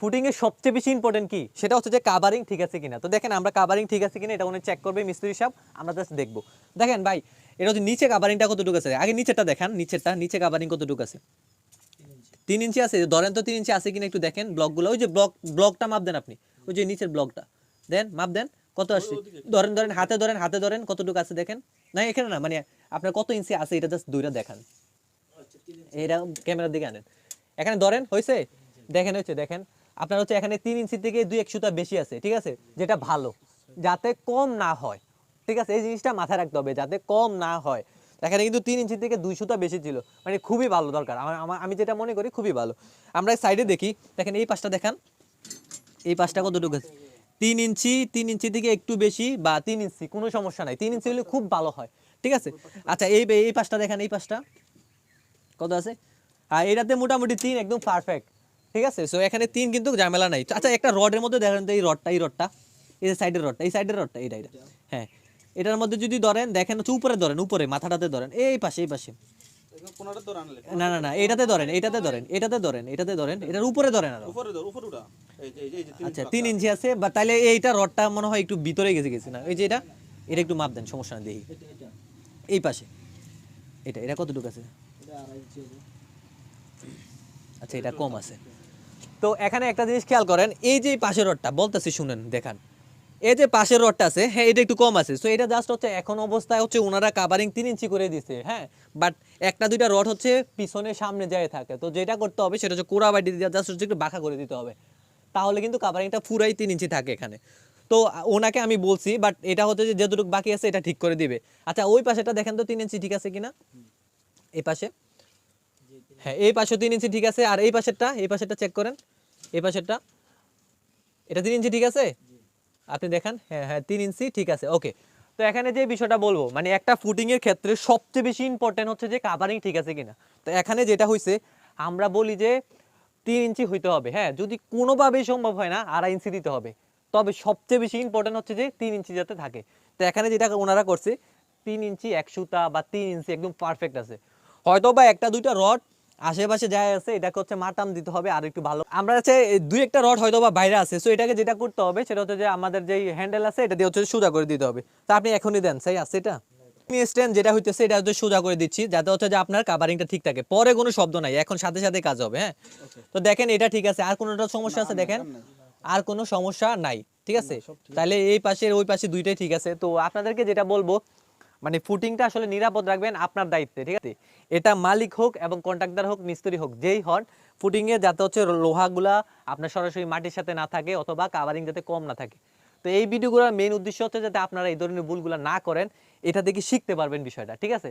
Footing এর সবচেয়ে বেশি ইম্পর্টেন্ট কি? সেটা হচ্ছে যে কাভারিং ঠিক আছে কিনা। তো দেখেন আমরা কাভারিং ঠিক আছে কিনা এটা উনি চেক করবে মিস্ত্রি সাহেব আমরা জাস্ট দেখব। দেখেন ভাই এটা হচ্ছে নিচে কাভারিংটা কতটুকু আছে? আগে নিচেরটা দেখান নিচেরটা নিচে কাভারিং কতটুকু আছে? তিন ইঞ্চি আছে ধরেন তো তিন ইঞ্চি আছে কিনা একটু দেখেন ব্লকগুলো ওই যে ব্লক ব্লকটা মাপ দেন আপনি। ওই যে নিচের ব্লকটা দেন মাপ দেন কত আসছে? ধরেন ধরেন হাতে ধরেন হাতে ধরেন কতটুকু আছে দেখেন? না এখানে না মানে আপনার কত ইঞ্চি আছে এটা জাস্ট দুইটা দেখান। এইটা ক্যামেরার দিকে আনেন। এখানে ধরেন হয়েছে? দেখেন হয়েছে দেখেন। আপনার হচ্ছে এখানে তিন ইঞ্চি থেকে দুই এক সুতা বেশি আছে, ঠিক আছে? যেটা ভালো। যাতে কম না হয়, ঠিক আছে? এই জিনিসটা মাথায় রাখতে হবে, যাতে কম না হয়। এখানে কিন্তু তিন ইঞ্চি থেকে দুই সুতা বেশি ছিল। মানে খুবই ভালো দরকার। আমার আমি যেটা মনে করি, খুবই ভালো। আমরা সাইডে দেখি, দেখেন এই পাশটা দেখান। এই পাশটা কতটুকু আছে? তিন ইঞ্চি তিন ইঞ্চি থেকে একটু বেশি বা তিন ইঞ্চি, কোনো সমস্যা নাই। তিন ইঞ্চি হলে খুব ভালো হয়, ঠিক আছে? আচ্ছা এই এই পাশটা দেখেন, এই পাশটা। কত আছে? আর এটাতে মোটামুটি তিন, একদম পারফেক্ট ঠিক আছে? সো এখানে তিন কিন্তু ঝামেলা নাই। আচ্ছা একটা রডের মধ্যে দেখেন তো এই রডটা এই রডটা এই সাইডের রডটা এই সাইডের রডটা এইটা এটা হ্যাঁ। এটার মধ্যে যদি ধরেন দেখেন হচ্ছে উপরে ধরেন উপরে মাথাটাতে ধরেন এই পাশে এই পাশে। না না না এটাতে ধরেন এটাতে ধরেন এটাতে ধরেন এটাতে ধরেন এটার উপরে ধরেন আরও। আচ্ছা তিন ইঞ্চি আছে বা তাহলে এইটা রডটা মনে হয় একটু ভিতরে গেছে গেছে না? এই যে এটা এটা একটু মাপ দেন সমস্যা না দেখি। এই পাশে। এটা এটা কতটুকু আছে? আচ্ছা এটা কম আছে। তো এখানে একটা জিনিস খেয়াল করেন, এই যে পাশের রডটা, বলতেছি শুনেন, দেখান। এই যে পাশের রডটা আছে হ্যাঁ এটা একটু কম আছে। সো এটা জাস্ট হচ্ছে এখন অবস্থায় হচ্ছে ওনারা কাভারিং তিন ইঞ্চি করে দিছে হ্যাঁ? বাট একটা দুইটা রড হচ্ছে পিছনে সামনে যায় থাকে। তো যেটা করতে হবে সেটা হচ্ছে কোড়া বাটি দিয়ে জাস্ট হচ্ছে একটু বাঁকা করে দিতে হবে। তাহলে কিন্তু কাভারিংটা ফুরাই তিন ইঞ্চি থাকে এখানে। তো ওনাকে আমি বলছি বাট এটা হচ্ছে যে যেটুকু বাকি আছে, এটা ঠিক করে দিবে। আচ্ছা ওই পাশেটা দেখেন তো তিন ইঞ্চি ঠিক আছে কিনা? এই পাশে। হ্যাঁ এই পাশে তিন ইঞ্চি ঠিক আছে আর এই পাশেরটা এই পাশেরটা চেক করেন। এই পাশেরটা এটা তিন ইঞ্চি ঠিক আছে? আপনি দেখান হ্যাঁ হ্যাঁ তিন ইঞ্চি ঠিক আছে ওকে তো এখানে যে বিষয়টা বলব মানে একটা ফুটিং এর ক্ষেত্রে সবচেয়ে বেশি ইম্পর্টেন্ট হচ্ছে যে কাভারিং ঠিক আছে কিনা। তো এখানে যেটা হয়েছে আমরা বলি যে তিন ইঞ্চি হইতে হবে হ্যাঁ যদি কোনোভাবেই সম্ভব হয় না আড়াই ইঞ্চি দিতে হবে। তবে সবচেয়ে বেশি ইম্পর্টেন্ট হচ্ছে যে তিন ইঞ্চি যাতে থাকে। তো এখানে যেটা ওনারা করছে তিন ইঞ্চি এক সুতা বা তিন ইঞ্চি একদম পারফেক্ট আছে। হয়তো বা একটা দুইটা রড আশেপাশে যায় আছে এটাকে হচ্ছে মাটাম দিতে হবে আর একটু ভালো। আমরা হচ্ছে দুই একটা রড হয়তো বা বাইরে আছে সো এটাকে যেটা করতে হবে সেটা হচ্ছে যে আমাদের যেই হ্যান্ডেল আছে এটা দিয়ে হচ্ছে সোজা করে দিতে হবে। তা আপনি এখনই দেন সেই আছে এটা? স্ট্যান্ড যেটা হইতেছে এটা হচ্ছে সোজা করে দিচ্ছি যাতে হচ্ছে যে আপনার কাভারিংটা ঠিক থাকে। পরে কোনো শব্দ নাই এখন সাথে সাথে কাজ হবে হ্যাঁ? তো দেখেন এটা ঠিক আছে আর কোনোটা সমস্যা আছে দেখেন? আর কোনো সমস্যা নাই ঠিক আছে? তাহলে এই পাশের ওই পাশে দুইটাই ঠিক আছে। তো আপনাদেরকে যেটা বলব মানে ফুটিংটা আসলে নিরাপদ রাখবেন আপনার দায়িত্বে, ঠিক আছে? এটা মালিক হোক এবং কন্ট্রাক্টর হোক, মিস্ত্রি হোক, যেই হন ফুটিংয়ে যাতে হচ্ছে লোহাগুলা আপনার সরাসরি মাটির সাথে না থাকে অথবা কাভারিং যাতে কম না থাকে। তো এই ভিডিওগুলোর মেন উদ্দেশ্য হচ্ছে যাতে আপনারা এই ধরনের ভুলগুলো না করেন, এটা থেকে শিখতে পারবেন বিষয়টা, ঠিক আছে?